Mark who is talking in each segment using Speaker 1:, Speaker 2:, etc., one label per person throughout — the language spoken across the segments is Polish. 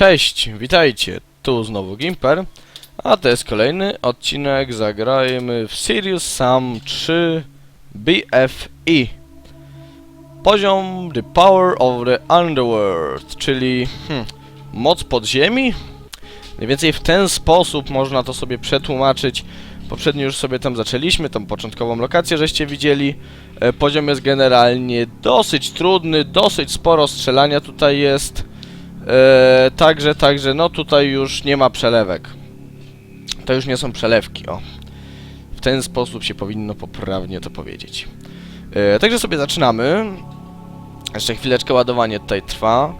Speaker 1: Cześć, witajcie, tu znowu Gimper, a to jest kolejny odcinek, zagrajmy w Serious Sam 3 BFE. Poziom The Power of the Underworld, czyli hmm, moc podziemi? Mniej więcej w ten sposób można to sobie przetłumaczyć. Poprzednio już sobie tam zaczęliśmy, tą początkową lokację żeście widzieli. E, poziom jest generalnie dosyć trudny, dosyć sporo strzelania tutaj jest. E, także, także, no tutaj już nie ma przelewek. To już nie są przelewki, o. W ten sposób się powinno poprawnie to powiedzieć. E, także sobie zaczynamy. Jeszcze chwileczkę ładowanie tutaj trwa.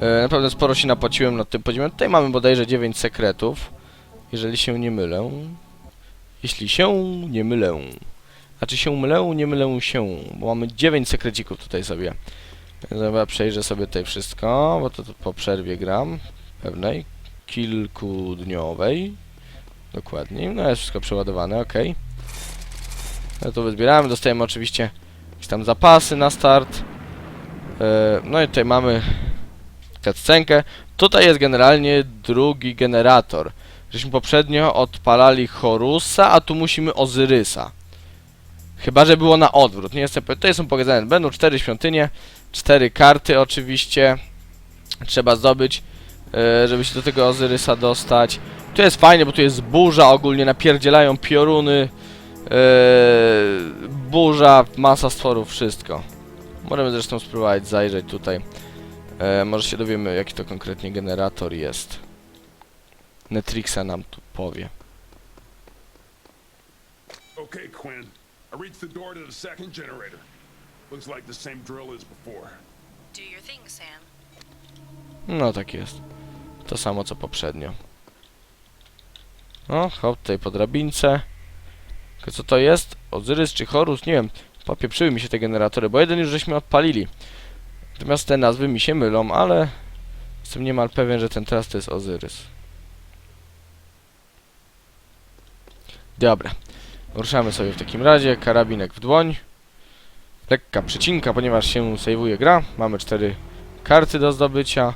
Speaker 1: E, naprawdę sporo się napłaciłem nad tym poziomem. Tutaj mamy bodajże 9 sekretów. Jeżeli się nie mylę. Jeśli się nie mylę. A czy się mylę? Nie mylę się, bo mamy 9 sekrecików tutaj sobie. Dobra, przejrzę sobie tutaj wszystko, bo to, to po przerwie gram. Pewnej. Kilkudniowej. Dokładnie. No jest wszystko przeładowane, ok. No to wyzbieramy, dostajemy oczywiście jakieś tam zapasy na start. E, no i tutaj mamy cutscenkę. Tutaj jest generalnie drugi generator. Żeśmy poprzednio odpalali Horusa, a tu musimy Ozyrysa. Chyba, że było na odwrót. Nie jestem pewien. Tutaj są pokazane. Będą cztery świątynie, cztery karty oczywiście. Trzeba zdobyć, e, żeby się do tego Ozyrysa dostać. Tu jest fajnie, bo tu jest burza, ogólnie napierdzielają pioruny. E, burza, masa stworów, wszystko. Możemy zresztą spróbować zajrzeć tutaj. E, może się dowiemy, jaki to konkretnie generator jest. Netrixa nam tu powie.
Speaker 2: Okay, Quinn. I reached the door to the second generator. Looks like the same drill as before.
Speaker 3: Do your thing, Sam.
Speaker 1: No tak jest. To samo co poprzednio. No, hop, tutaj po drabince. Tylko co to jest? Ozyrys czy Horus? Nie wiem. Popieprzyły mi się te generatory, bo jeden już żeśmy odpalili. Natomiast te nazwy mi się mylą, ale jestem niemal pewien, że ten teraz to jest Ozyrys. Dobra. Ruszamy sobie w takim razie. Karabinek w dłoń. Lekka przycinka, ponieważ się sejwuje gra. Mamy cztery karty do zdobycia.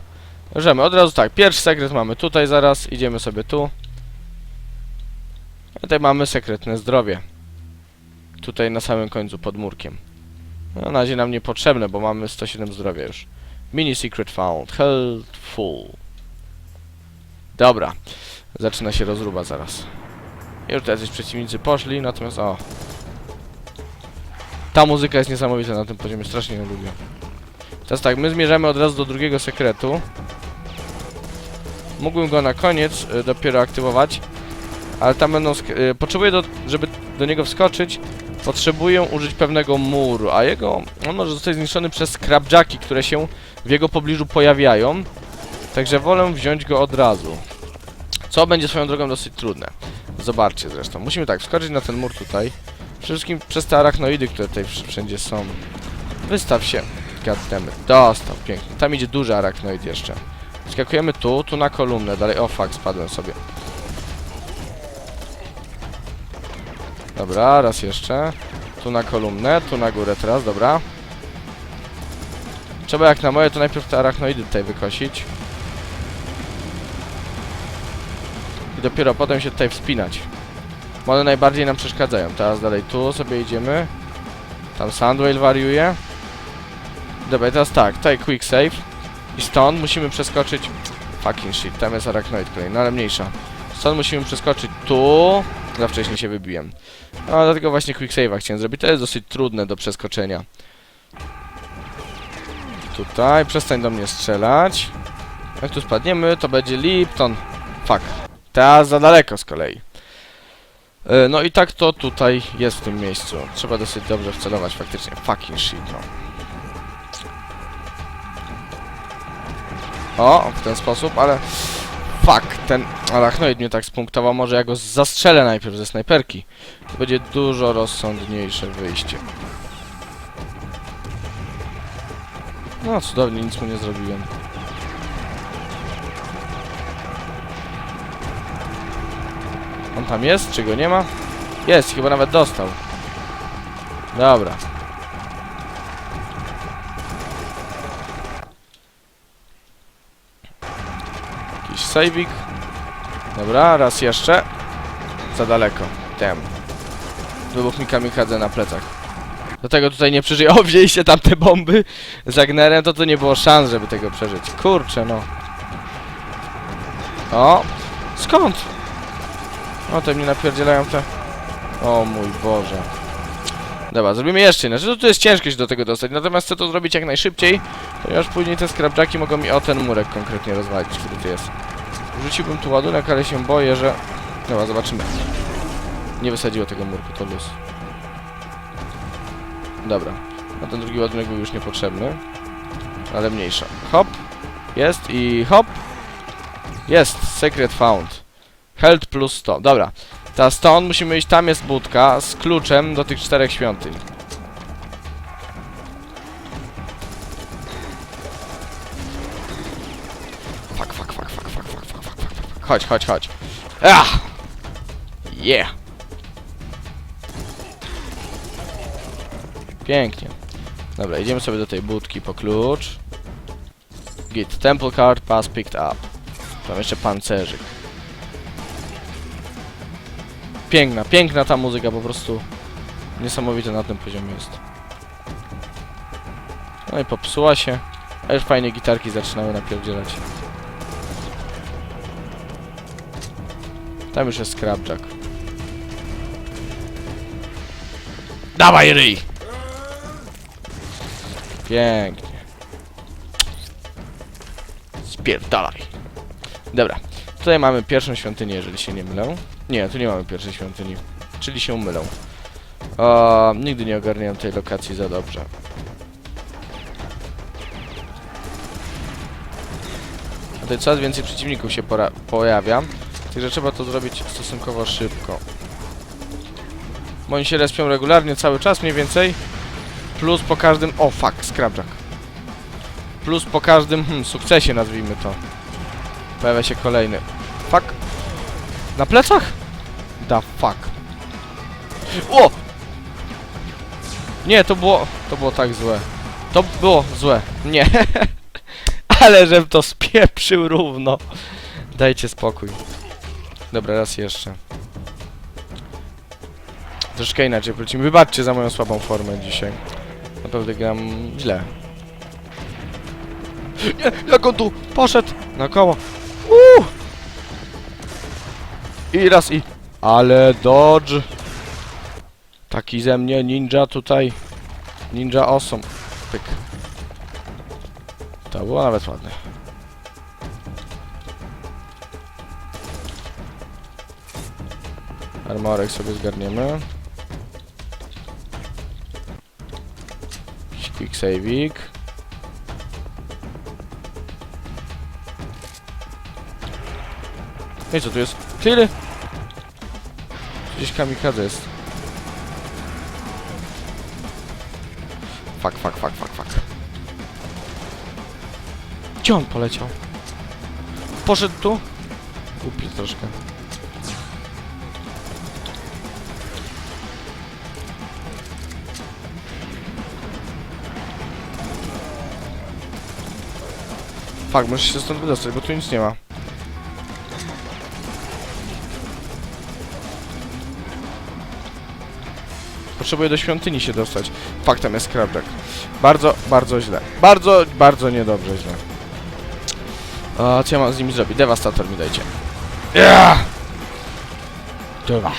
Speaker 1: Możemy od razu tak, pierwszy sekret mamy tutaj zaraz, idziemy sobie tu. A tutaj mamy sekretne zdrowie. Tutaj na samym końcu pod murkiem. No, na razie nam niepotrzebne, bo mamy 107 zdrowia już. Mini secret found, health full. Dobra, zaczyna się rozruba zaraz. Już jacyś przeciwnicy poszli, natomiast o. Ta muzyka jest niesamowita na tym poziomie, strasznie ją lubię. Teraz tak, my zmierzamy od razu do drugiego sekretu. Mógłbym go na koniec y, dopiero aktywować, ale tam będą... Y, potrzebuję, do, żeby do niego wskoczyć, potrzebuję użyć pewnego muru, a jego... On może zostać zniszczony przez crabjacki, które się w jego pobliżu pojawiają. Także wolę wziąć go od razu. Co będzie swoją drogą dosyć trudne. Zobaczcie zresztą. Musimy tak, wskoczyć na ten mur tutaj. Przede wszystkim przez te arachnoidy, które tutaj wsz- wszędzie są. Wystaw się. Goddammit. Dostał, pięknie. Tam idzie duży arachnoid jeszcze. Skakujemy tu, tu na kolumnę, dalej. O fuck, spadłem sobie. Dobra, raz jeszcze. Tu na kolumnę, tu na górę teraz, dobra. Trzeba jak na moje, to najpierw te arachnoidy tutaj wykosić. I dopiero potem się tutaj wspinać. Bo one najbardziej nam przeszkadzają. Teraz dalej tu sobie idziemy. Tam Sandwell wariuje. Dobra, teraz tak, tutaj quick save. I stąd musimy przeskoczyć... Fucking shit, tam jest arachnoid kolejny, no ale mniejsza. Stąd musimy przeskoczyć tu. Za wcześnie się wybiłem. No dlatego właśnie quick save'a chciałem zrobić. To jest dosyć trudne do przeskoczenia. Tutaj, przestań do mnie strzelać. Jak tu spadniemy, to będzie Lipton. Fuck. Teraz za daleko z kolei. E, No i tak to tutaj jest w tym miejscu. Trzeba dosyć dobrze wcelować faktycznie. Fucking shit, no. O, w ten sposób, ale... Fuck, ten arachnoid mnie tak spunktował. Może ja go zastrzelę najpierw ze snajperki. To będzie dużo rozsądniejsze wyjście. No, cudownie, nic mu nie zrobiłem. On tam jest? Czy go nie ma? Jest, chyba nawet dostał. Dobra. Jakiś saveik. Dobra, raz jeszcze. Za daleko. Tem. Wybuch mi kamikadze na plecach. Do tego tutaj nie przeżyję. O, wzięliście tam te bomby z Agnerem, to to nie było szans, żeby tego przeżyć. Kurczę, no. O! Skąd? O, te mnie napierdzielają te... O mój Boże. Dobra, zrobimy jeszcze inaczej. No to jest ciężko się do tego dostać, natomiast chcę to zrobić jak najszybciej, ponieważ później te skrapjaki mogą mi o ten murek konkretnie rozwalić, który tu jest. Rzuciłbym tu ładunek, ale się boję, że... Dobra, zobaczymy. Nie wysadziło tego murku, to luz. Dobra. A ten drugi ładunek był już niepotrzebny. Ale mniejsza. Hop. Jest i hop. Jest. Secret found. Health plus 100. Dobra. Ta stąd musimy iść, tam jest budka z kluczem do tych czterech świątyń. Fuck, fuck, fuck, fuck, fuck, fuck, fuck, fuck, fuck. Chodź, chodź, chodź. Ah! Yeah! Pięknie. Dobra, idziemy sobie do tej budki po klucz. Git, temple card, pass picked up. Tam jeszcze pancerzyk. Piękna, piękna ta muzyka, po prostu niesamowite na tym poziomie jest. No i popsuła się, a już fajnie gitarki zaczynały napierdzielać. Tam już jest Scrapjack. Dawaj ryj! Pięknie. Spierdalaj. Dobra. Tutaj mamy pierwszą świątynię, jeżeli się nie mylę. Nie, tu nie mamy pierwszej świątyni. Czyli się mylą. O, nigdy nie ogarniałem tej lokacji za dobrze. Tutaj coraz więcej przeciwników się pojawia. Także trzeba to zrobić stosunkowo szybko. Bo oni się respią regularnie cały czas mniej więcej. Plus po każdym... O, fuck, Scrapjack. Plus po każdym hmm, sukcesie, nazwijmy to. Pojawia się kolejny. Fuck. Na plecach? Da fuck. O! Nie, to było... To było tak złe. To było złe. Nie. Ale żebym to spieprzył równo. Dajcie spokój. Dobra, raz jeszcze. Troszkę inaczej wrócimy. Wybaczcie za moją słabą formę dzisiaj. Naprawdę gram źle. Nie, jak on tu poszedł na koło. Uuu! I raz i... Ale dodge. Taki ze mnie ninja tutaj. Ninja awesome. Pyk. To było nawet ładne. Armorek sobie zgarniemy. Quick save'ik. No i co tu jest? Tyle? Gdzieś kamikadze jest. Fuck, fuck, fuck, fuck, fuck. Gdzie on poleciał? Poszedł tu? Głupi troszkę. Fuck, muszę się stąd wydostać, bo tu nic nie ma. Potrzebuję do świątyni się dostać. Fakt, tam jest Scrapjack. Bardzo, bardzo źle. Bardzo, bardzo niedobrze źle. A co ja mam z nimi zrobić? Devastator mi dajcie. Yeah! Dobra.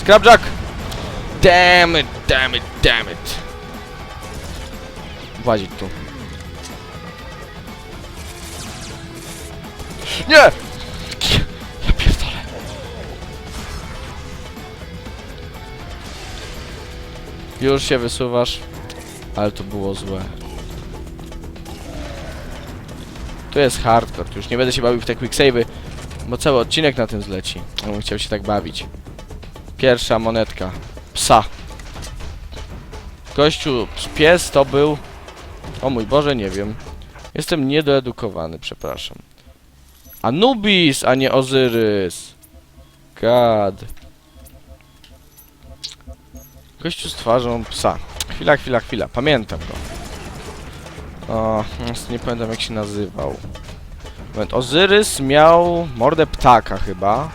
Speaker 1: Scrapjack! Damn it, damn it, damn it. Włazić tu. Nie! Już się wysuwasz, ale to było złe. Tu jest hardcore, już nie będę się bawił w te quicksave'y, bo cały odcinek na tym zleci. Ja bym chciał się tak bawić. Pierwsza monetka. Psa. Gościu, pies to był... O mój Boże, nie wiem. Jestem niedoedukowany, przepraszam. Anubis, a nie Ozyrys. God. Gościu z twarzą psa. Chwila, chwila, chwila. Pamiętam go. O, nie pamiętam jak się nazywał. Moment, Ozyrys miał mordę ptaka chyba.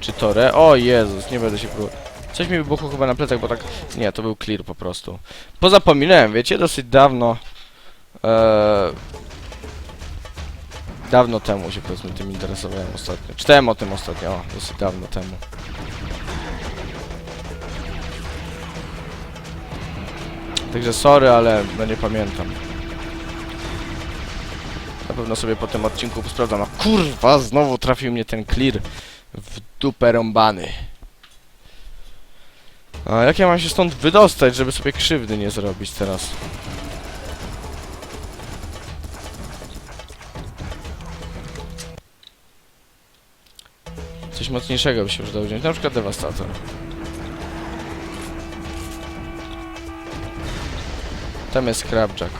Speaker 1: Czy to re? O Jezus, nie będę się próbował. Coś mi wybuchło chyba na plecach, bo tak... Nie, to był clear po prostu. Pozapominałem, wiecie, dosyć dawno... Eee, dawno temu się powiedzmy tym interesowałem ostatnio. Czytałem o tym ostatnio, o, dosyć dawno temu. Także sorry, ale no nie pamiętam. Na pewno sobie po tym odcinku sprawdzam. A kurwa, znowu trafił mnie ten clear w dupę rąbany. A jak ja mam się stąd wydostać, żeby sobie krzywdy nie zrobić teraz? Coś mocniejszego by się przydało wziąć, na przykład dewastator. Tam jest Crabjack.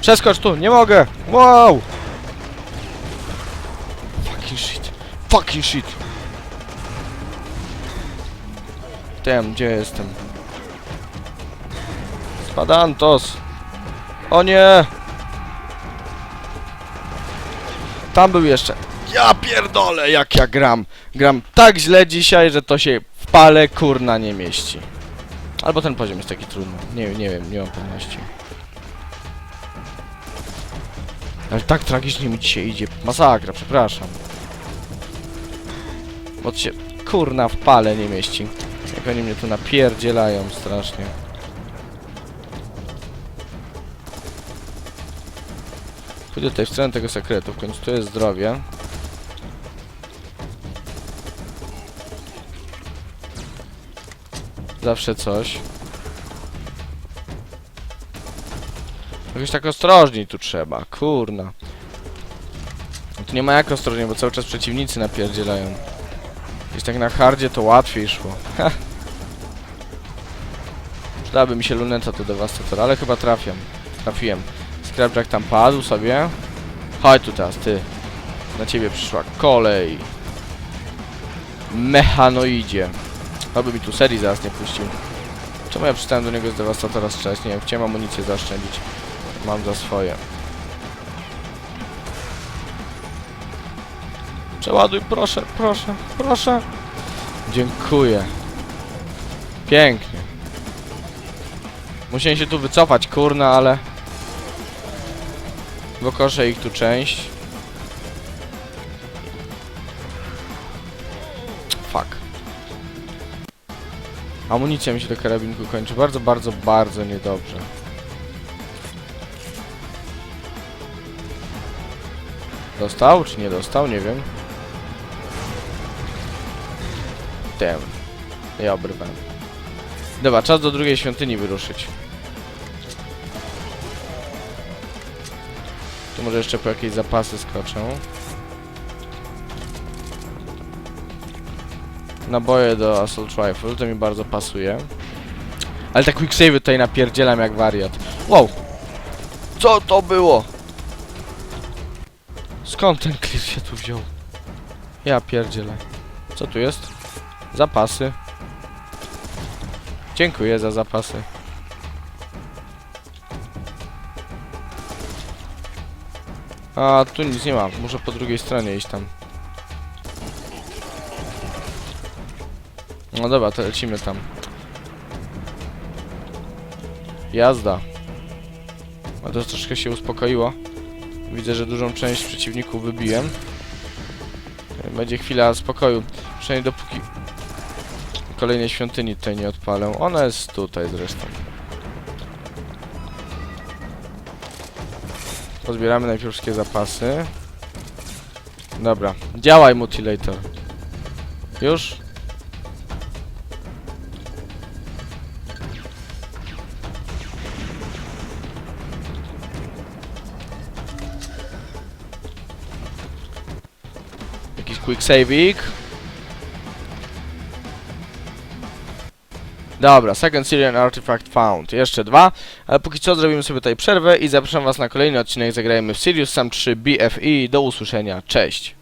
Speaker 1: Przeskocz tu, nie mogę! Wow! Fucking shit. Fucking shit. Damn, gdzie jestem? Spadantos! O nie! Tam był jeszcze. Ja pierdolę, jak ja gram. Gram tak źle dzisiaj, że to się w pale kurna nie mieści. Albo ten poziom jest taki trudny. Nie, nie wiem, nie mam pewności. Ale tak tragicznie mi dzisiaj idzie. Masakra, przepraszam. Bo się kurna w pale nie mieści. Jak oni mnie tu napierdzielają strasznie. Pójdę tutaj w stronę tego sekretu, w końcu tu jest zdrowie. Zawsze coś. Jakoś tak ostrożniej tu trzeba, kurna. Tu nie ma jak ostrożnie, bo cały czas przeciwnicy napierdzielają. Gdzieś tak na hardzie to łatwiej szło. Przydałaby mi się luneta do dewastatora, ale chyba trafiam. Trafiłem. Scrapjack tam padł sobie. Chodź tu teraz, ty. Na ciebie przyszła kolej. Mechanoidzie. Aby mi tu serii zaraz nie puścił. Czemu ja przestałem do niego z dewastatora strzelać? Nie wiem, chciałem amunicję zaoszczędzić. Mam za swoje. Przeładuj, proszę, proszę, proszę. Dziękuję. Pięknie. Musiałem się tu wycofać, kurna, ale... Wykoszę ich tu część. Amunicja mi się do karabinku kończy. Bardzo, bardzo, bardzo niedobrze. Dostał, czy nie dostał? Nie wiem. Damn. Ja obrywam. Dobra, czas do drugiej świątyni wyruszyć. Tu może jeszcze po jakieś zapasy skoczę. Naboje do Assault Rifle, to mi bardzo pasuje. Ale te quick save tutaj napierdzielam jak wariat. Wow! Co to było? Skąd ten clear się tu wziął? Ja pierdzielę. Co tu jest? Zapasy. Dziękuję za zapasy. A, tu nic nie ma. Muszę po drugiej stronie iść tam. No dobra, to lecimy tam. Jazda. A to troszkę się uspokoiło. Widzę, że dużą część przeciwników wybiłem. Będzie chwila spokoju. Przynajmniej dopóki kolejnej świątyni tutaj nie odpalę. Ona jest tutaj zresztą. Pozbieramy najpierw wszystkie zapasy. Dobra. Działaj, Mutilator. Już? Quick save'ik. Dobra, second Syrian Artifact found. Jeszcze dwa, ale póki co zrobimy sobie tutaj przerwę i zapraszam was na kolejny odcinek. Zagrajmy w Sirius Sam 3 BFE. Do usłyszenia, cześć!